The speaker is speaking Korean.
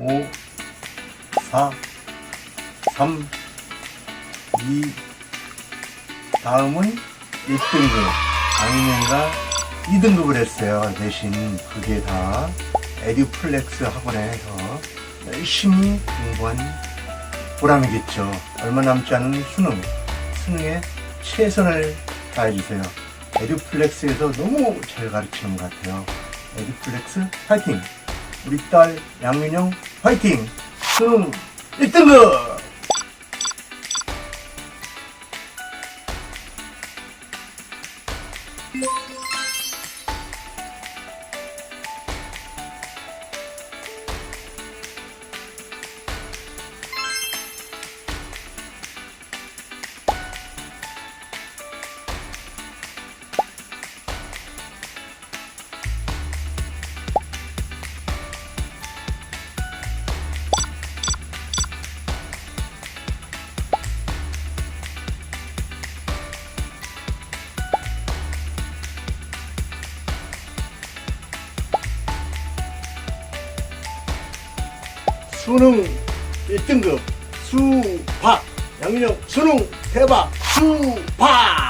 5, 4, 3, 2, 다음은 1등급. 강인영이가 2등급을 했어요. 대신 그게 다 에듀플렉스 학원에서 열심히 공부한 보람이겠죠. 얼마 남지 않은 수능. 수능에 최선을 다해주세요. 에듀플렉스에서 너무 잘 가르치는 것 같아요. 에듀플렉스 파이팅! 우리 딸 양민영 파이팅! 수능 1등급! 수능 1등급 수박 양민영 수능 대박 수박